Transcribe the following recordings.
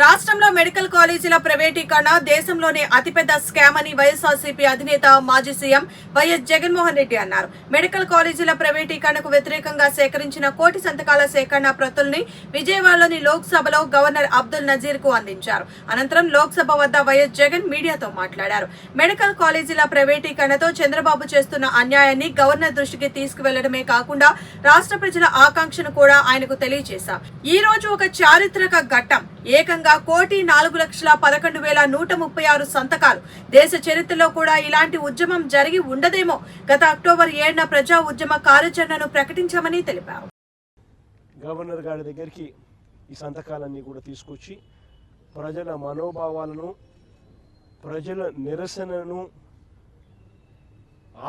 రాష్ట్రంలో మెడికల్ కాలేజీల ప్రైవేటీకరణ దేశంలోనే అతిపెద్ద స్కామ్ అని వైఎస్ఆర్సీపీ అధినేత మాజీ సీఎం వైఎస్ జగన్మోహన్ రెడ్డి అన్నారు. మెడికల్ కాలేజీల ప్రైవేటీకరణకు వ్యతిరేకంగా సేకరించిన కోటి సంతకాల సేకరణ ప్రతుల్ని విజయవాడలోని లోక్సభలో గవర్నర్ అబ్దుల్ నజీర్కు అందించారు. అనంతరం లోక్సభ వద్ద వైఎస్ జగన్ మీడియాతో మాట్లాడారు. మెడికల్ కాలేజీల ప్రైవేటీకరణతో చంద్రబాబు చేస్తున్న అన్యాయాన్ని గవర్నర్ దృష్టికి తీసుకువెళ్ళడమే కాకుండా రాష్ట్ర ప్రజల ఆకాంక్షను కూడా ఆయనకు తెలియజేశాం ఈ రోజు ఒక చారిత్రక ఘట్టం ఏకంగా కోటి నాలుగు లక్షల పదకొండు వేల నూట ముప్పై ఆరు సంతకాలు. దేశ చరిత్రలో కూడా ఇలాంటి ఉద్యమం జరిగి ఉండదేమో. గత అక్టోబర్ ఏడున ప్రజా ఉద్యమ కార్యాచరణను ప్రకటించామని తెలిపారు. గవర్నర్ గారి దగ్గరికి ఈ సంతకాలన్నీ కూడా తీసుకొచ్చి ప్రజల మనోభావాలను ప్రజల నిరసనను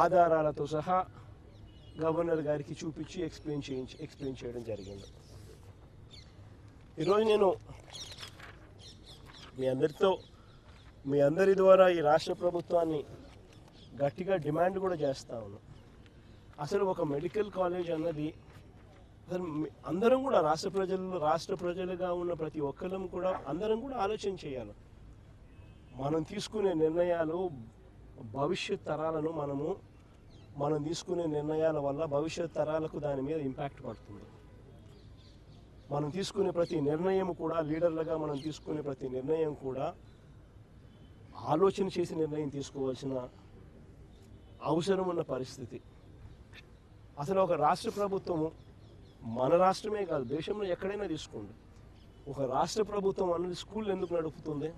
ఆధారాలతో సహా గవర్నర్ గారికి చూపించి ఎక్స్ప్లెయిన్ చేయించి ఎక్స్ప్లెయిన్ చేయడం జరిగింది. ఈరోజు నేను మీ అందరితో మీ అందరి ద్వారా ఈ రాష్ట్ర ప్రభుత్వాన్ని గట్టిగా డిమాండ్ కూడా చేస్తా ఉన్నాను అసలు ఒక మెడికల్ కాలేజ్ అన్నది అసలు అందరం కూడా రాష్ట్ర ప్రజలు రాష్ట్ర ప్రజలుగా ఉన్న ప్రతి ఒక్కరం కూడా అందరం కూడా ఆలోచన చేయాలి. మనం తీసుకునే నిర్ణయాలు భవిష్యత్ తరాలను మనము మనం తీసుకునే నిర్ణయాల వల్ల భవిష్యత్ తరాలకు దాని మీద ఇంపాక్ట్ పడుతుంది. మనం తీసుకునే ప్రతి నిర్ణయం కూడా లీడర్లుగా మనం తీసుకునే ప్రతి నిర్ణయం కూడా ఆలోచన చేసి నిర్ణయం తీసుకోవాల్సిన అవసరం ఉన్న పరిస్థితి. అసలు ఒక రాష్ట్ర ప్రభుత్వము మన రాష్ట్రమే కాదు దేశంలో ఎక్కడైనా తీసుకోండి. ఒక రాష్ట్ర ప్రభుత్వం అన్నది స్కూల్ ఎందుకు నడుపుతుంది?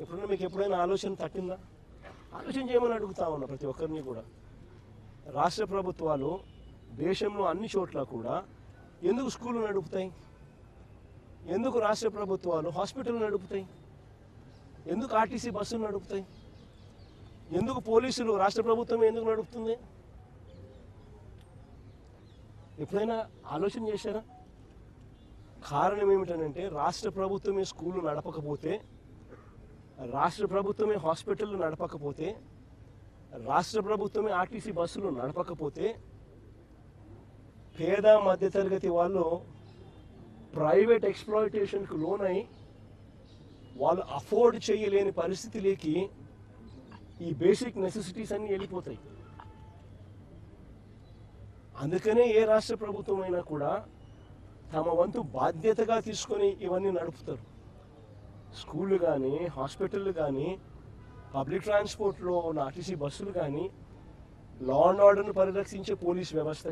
ఎప్పుడైనా మీకు ఎప్పుడైనా ఆలోచన తట్టిందా? ఆలోచన చేయమని అడుగుతా ఉన్నా ప్రతి ఒక్కరిని కూడా. రాష్ట్ర ప్రభుత్వాలు దేశంలో అన్ని చోట్ల కూడా ఎందుకు స్కూళ్ళు నడుపుతాయి? ఎందుకు రాష్ట్ర ప్రభుత్వాలు హాస్పిటల్ నడుపుతాయి? ఎందుకు ఆర్టీసీ బస్సులు నడుపుతాయి? ఎందుకు పోలీసులు రాష్ట్ర ప్రభుత్వం ఎందుకు నడుపుతుంది? ఎప్పుడైనా ఆలోచన చేశారా? కారణం ఏమిటనంటే రాష్ట్ర ప్రభుత్వమే స్కూళ్ళు నడపకపోతే రాష్ట్ర ప్రభుత్వమే హాస్పిటల్ నడపకపోతే రాష్ట్ర ప్రభుత్వమే ఆర్టీసీ బస్సులు నడపకపోతే పేద మధ్యతరగతి వాళ్ళు ప్రైవేట్ ఎక్స్ప్లాయిటేషన్కు లోనై వాళ్ళు అఫోర్డ్ చేయలేని పరిస్థితిలోకి ఈ బేసిక్ నెసెసిటీస్ అన్నీ వెళ్ళిపోతాయి. అందుకనే ఏ రాష్ట్ర ప్రభుత్వం అయినా కూడా తమ వంతు బాధ్యతగా తీసుకొని ఇవన్నీ నడుపుతారు. స్కూళ్ళు కానీ హాస్పిటళ్ళు కానీ పబ్లిక్ ట్రాన్స్పోర్ట్లో ఉన్న ఆర్టీసీ బస్సులు కానీ లా అండ్ ఆర్డర్ను పరిరక్షించే పోలీస్ వ్యవస్థ